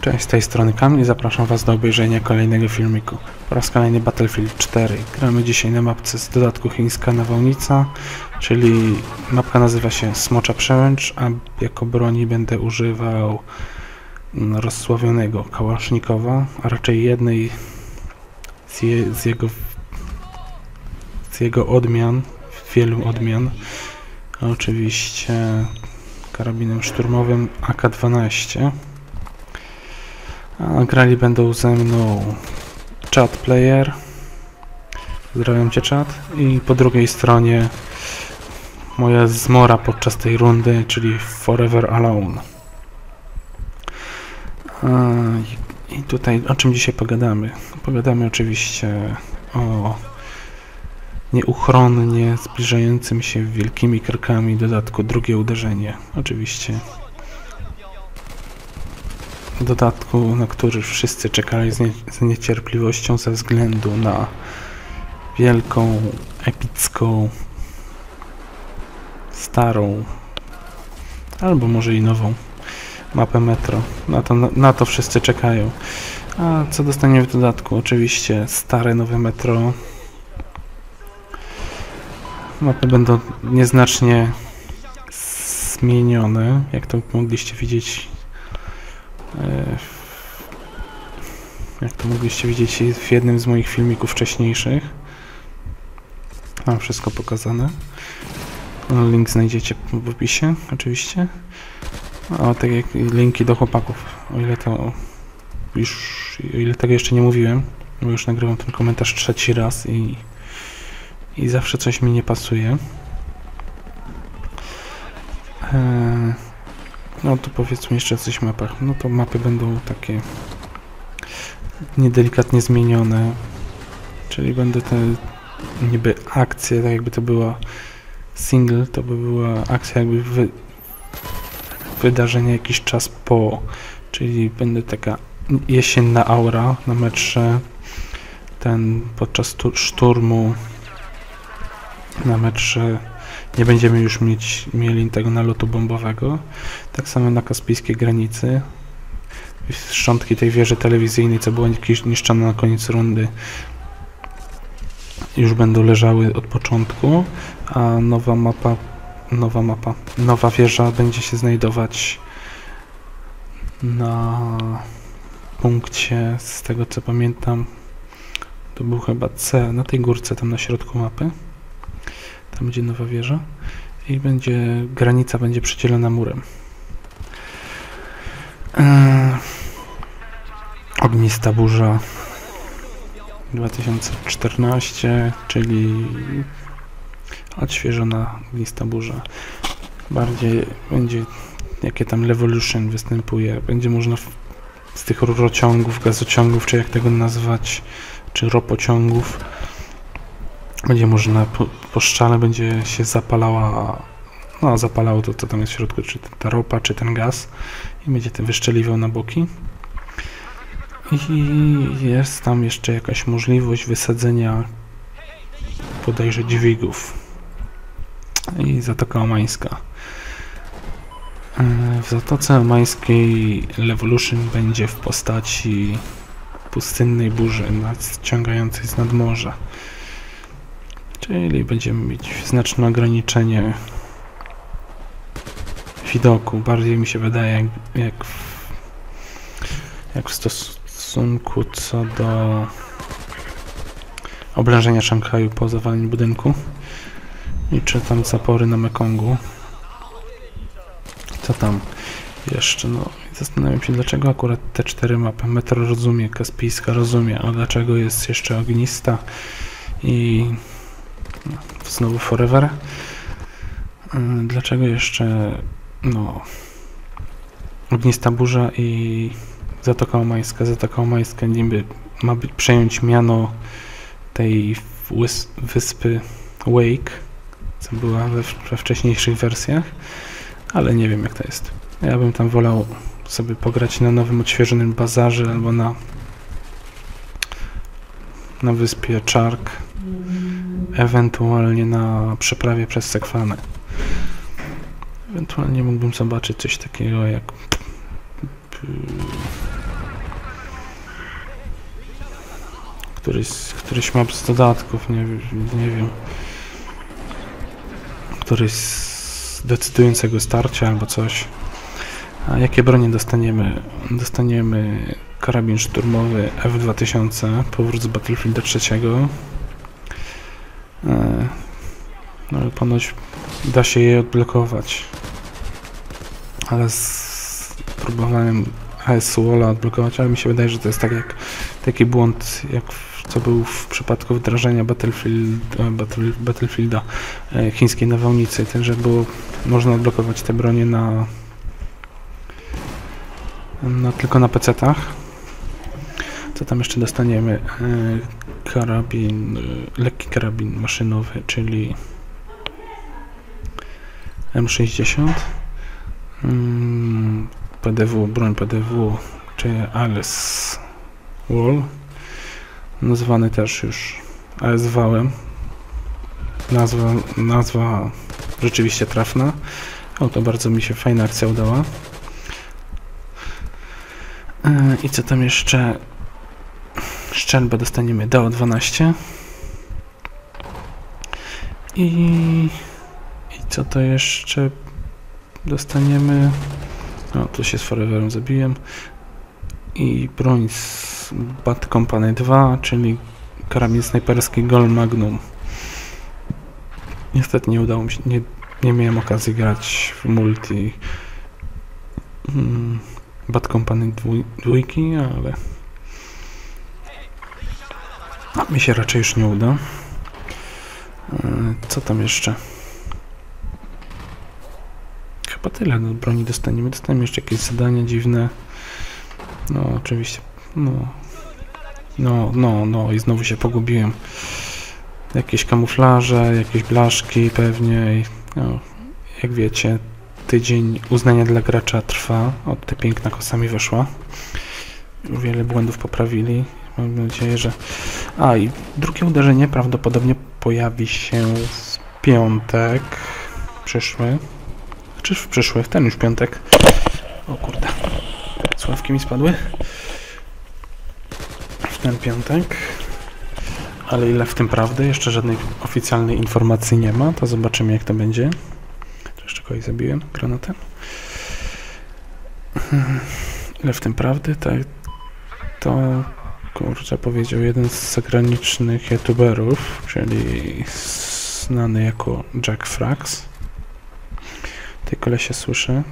Cześć, z tej strony Kamil zapraszam Was do obejrzenia kolejnego filmiku. Po raz kolejny Battlefield 4. Gramy dzisiaj na mapce z dodatku chińska nawałnica, czyli mapka nazywa się Smocza Przełęcz, a jako broni będę używał mm, rozsławionego kałasznikowa, a raczej jednej z, je, z jego z jego odmian, wielu odmian, oczywiście karabinem szturmowym AK-12. A grali będą ze mną chat player. Pozdrawiam cię czat. I po drugiej stronie moja zmora podczas tej rundy, czyli Forever Alone. I tutaj o czym dzisiaj pogadamy? Pogadamy oczywiście o nieuchronnie zbliżającym się wielkimi krokami dodatku drugie uderzenie. Oczywiście dodatku, na który wszyscy czekali z, nie, z niecierpliwością ze względu na wielką, epicką, starą, albo może i nową mapę metro. Na to, na, na to wszyscy czekają. A co dostaniemy w dodatku? Oczywiście stare, nowe metro. Mapy będą nieznacznie zmienione, jak to mogliście widzieć Jak to mogliście widzieć w jednym z moich filmików wcześniejszych. Mam wszystko pokazane. Link znajdziecie w opisie, oczywiście. O, tak jak linki do chłopaków. O ile to już, o ile tego jeszcze nie mówiłem, bo już nagrywam ten komentarz trzeci raz i, i zawsze coś mi nie pasuje. Eee, no to powiedzmy jeszcze coś o mapach. No to mapy będą takie niedelikatnie zmienione. Czyli będą te niby akcje, tak jakby to była single, to by była akcja jakby wy, wydarzenia jakiś czas po. Czyli będzie taka jesienna aura na metrze. Ten podczas tu- szturmu na metrze nie będziemy już mieć, mieli tego nalotu bombowego. Tak samo na kaspijskiej granicy. Szczątki tej wieży telewizyjnej, co było niszczone na koniec rundy, już będą leżały od początku, a nowa mapa, nowa mapa, nowa wieża będzie się znajdować na punkcie, z tego co pamiętam, to był chyba C, na tej górce tam na środku mapy. Tam będzie nowa wieża i będzie granica będzie przydzielona murem. Eee, ognista burza 2014, czyli odświeżona ognista burza. Bardziej będzie jakie tam Revolution występuje. Będzie można w, z tych rurociągów, gazociągów, czy jak tego nazwać, czy ropociągów będzie można po, po szczale będzie się zapalała no zapalało to co tam jest w środku, czy ta ropa, czy ten gaz i będzie ten wyszczeliwał na boki. I jest tam jeszcze jakaś możliwość wysadzenia bodajże dźwigów i Zatoka Omańska. E, w Zatoce Omańskiej Revolution będzie w postaci pustynnej burzy nadciągającej z nadmorza Czyli będziemy mieć znaczne ograniczenie widoku. Bardziej mi się wydaje jak, jak, w, jak w stosunku co do oblężenia Szanghaju po zawaleniu budynku. I czy tam zapory na Mekongu. Co tam jeszcze? No, zastanawiam się, dlaczego akurat te cztery mapy. Metro rozumie, Kaspijska rozumie, a dlaczego jest jeszcze ognista i znowu Forever. Yy, Dlaczego jeszcze no Ognista Burza i Zatoka Omańska. Zatoka Omańska niby ma by przejąć miano tej wys- wyspy Wake, co była we, we wcześniejszych wersjach, ale nie wiem jak to jest. Ja bym tam wolał sobie pograć na nowym, odświeżonym bazarze albo na na wyspie Chark ewentualnie na przeprawie przez Sekwanę. Ewentualnie mógłbym zobaczyć coś takiego jak... Któryś, któryś map z dodatków, nie, nie wiem. Któryś z decydującego starcia albo coś. A jakie bronie dostaniemy? Dostaniemy karabin szturmowy F2000, powrót z Battlefielda trzeciego. No ale ponoć da się je odblokować. Ale z, próbowałem AS odblokować, ale mi się wydaje, że to jest tak jak taki błąd, jak co był w przypadku wdrażania Battlefield, e, Battle, Battlefielda e, chińskiej nawałnicy, ten, że było można odblokować te bronie na, na tylko na PC-tach. Co tam jeszcze dostaniemy? Karabin, e, lekki karabin maszynowy, czyli M60. Mm, PDW, broń PDW, czy ALS Wall, nazwany też już AS Wałem. Nazwa, nazwa rzeczywiście trafna. O, to bardzo mi się fajna akcja udała. E, I co tam jeszcze? Szczelbę dostaniemy DO12. I, I co to jeszcze dostaniemy? No, tu się z Foreverem zabiłem. I broń z Bad Company 2, czyli karabin snajperski Gol Magnum. Niestety nie udało mi się, nie, nie miałem okazji grać w multi mm, Bad Company dwój, dwójki, ale a, mi się raczej już nie uda. E, Co tam jeszcze? Chyba tyle no, broni dostaniemy. Dostaniemy jeszcze jakieś zadania dziwne. No, oczywiście. No. No, no, no i znowu się pogubiłem. Jakieś kamuflaże, jakieś blaszki pewnie. No, jak wiecie, tydzień uznania dla gracza trwa. Od te piękna kosami weszła. Wiele błędów poprawili. Mam nadzieję, że... A, i drugie uderzenie prawdopodobnie pojawi się w piątek przyszły. Czy w przyszły, w ten już piątek. O kurde. Sławki mi spadły. W ten piątek. Ale ile w tym prawdy? Jeszcze żadnej oficjalnej informacji nie ma. To zobaczymy jak to będzie. Jeszcze kogoś zabiłem granatem? Ile w tym prawdy? Tak, to kurczę powiedział jeden z zagranicznych youtuberów, czyli znany jako Jack Frax. Tej kolesie słyszę.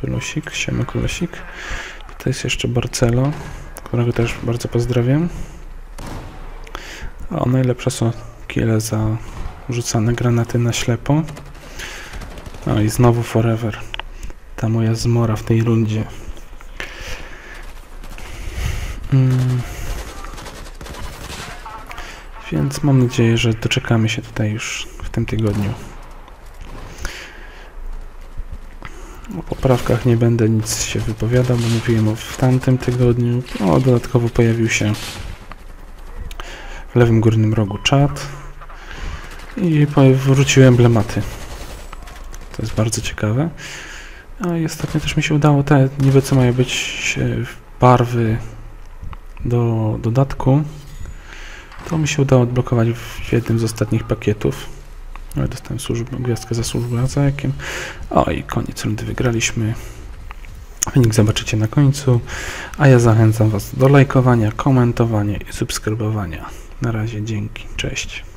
Kolosik, siema kolosik. To jest jeszcze Barcelo, którego też bardzo pozdrawiam. O, najlepsze są kile za rzucane granaty na ślepo. No i znowu Forever. Ta moja zmora w tej rundzie. Więc mam nadzieję, że doczekamy się tutaj już w tym tygodniu. O poprawkach nie będę nic się wypowiadał, bo mówiłem o w tamtym tygodniu. O, dodatkowo pojawił się w lewym górnym rogu czat i wróciły emblematy. To jest bardzo ciekawe. A i ostatnio też mi się udało te niby co mają być barwy do dodatku. To mi się udało odblokować w jednym z ostatnich pakietów. Ale dostałem służbę, gwiazdkę za służbę za jakiem. O i koniec rundy wygraliśmy. Wynik zobaczycie na końcu. A ja zachęcam Was do lajkowania, komentowania i subskrybowania. Na razie dzięki. Cześć.